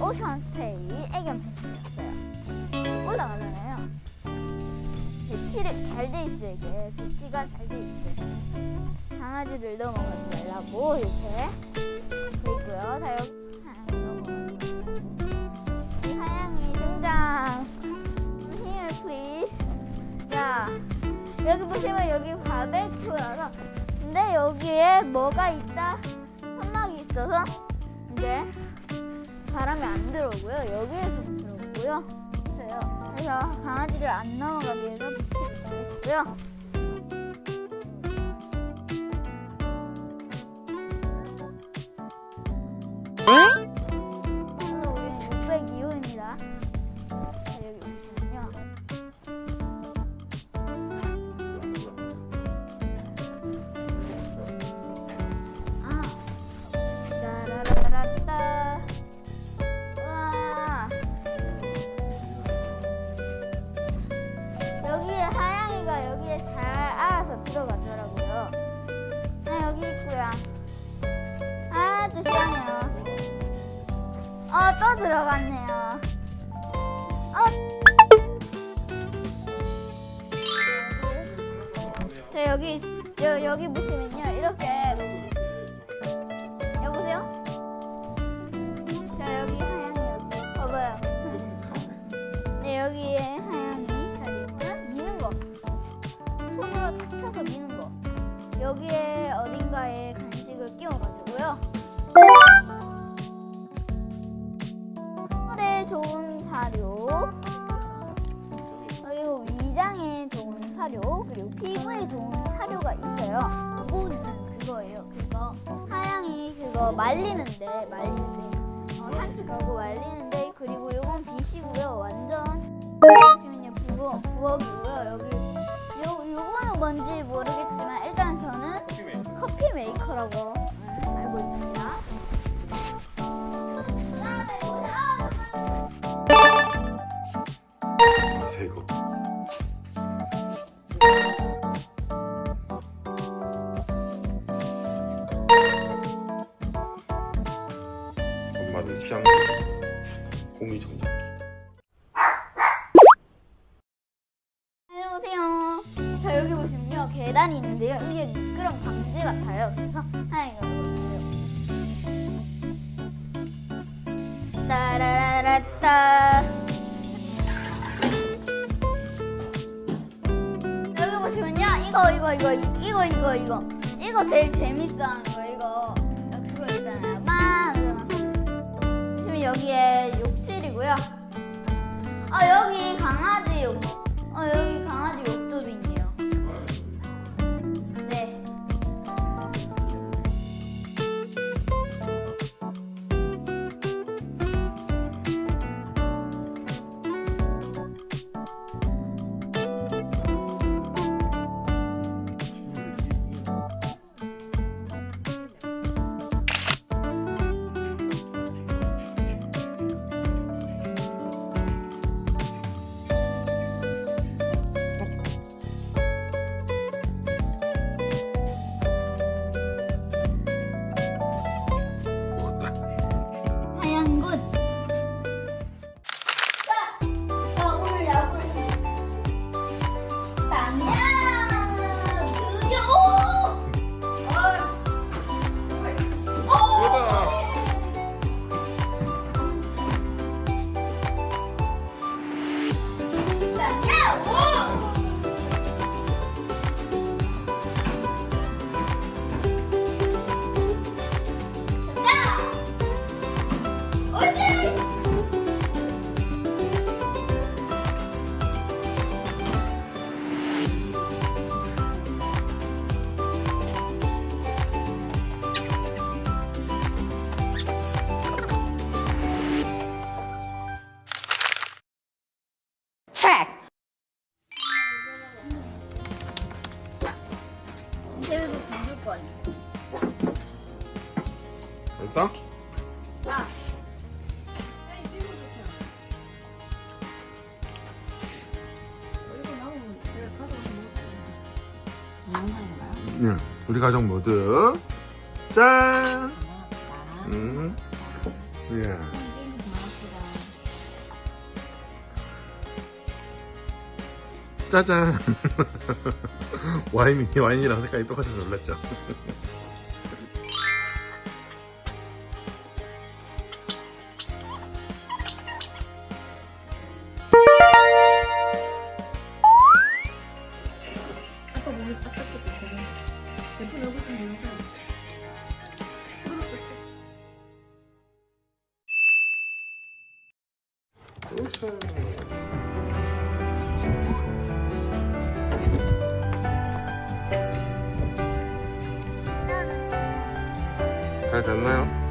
오션스테이 애견 패션이었어요. 올라가잖아요. 배치를 잘 돼 있어요, 이게. 배치가 잘 돼 있어요. 강아지를 넣어 먹지 말라고 이렇게 돼 있고요. 자, 여기 하양이 등장. Here, please. 자, 여기 보시면 여기 바베큐라서 근데 여기에 뭐가 있다? 천막이 있어서 이제 바람이 안 들어오고요. 여기에서 들어오고요. 있어요. 그래서 강아지를 안 넘어가기 위해서 붙이를 따했고요. 시원해요. 어, 또 들어갔네요. 어. 저 여기, 여, 여기 보시면요. 이렇게. 사료. 그리고 피부에 좋은 사료가 있어요. 이거는 그거예요. 그거 하양이 그거 말리는데 말리는데 어, 산책하고 말리는데 그리고 이건 빛이고요. 완전 보시면요 부엌 부엌이고요. 여기 요 요거는 뭔지 모르겠지만 일단 저는 커피 메이커라고 취향 공이 정답 오세요. 자 여기 보시면요 계단이 있는데요. 이게 미끄럼 방지 같아요. 그래서 하양이가 보세요. 따라라라따. 여기 보시면요 이거 이거 이거 이- 이거 이거 이거 이거 제일 재밌어 하는 거 이거 됐어? 아. 응 우리 가족 모두 짠. 음. 예. 짜잔. 와인이 와인이랑 색깔이 똑같아서 놀랐죠. 아까 몸이 딱딱해졌어. 예쁜 얼굴 좀 보여서. 잘 됐나요?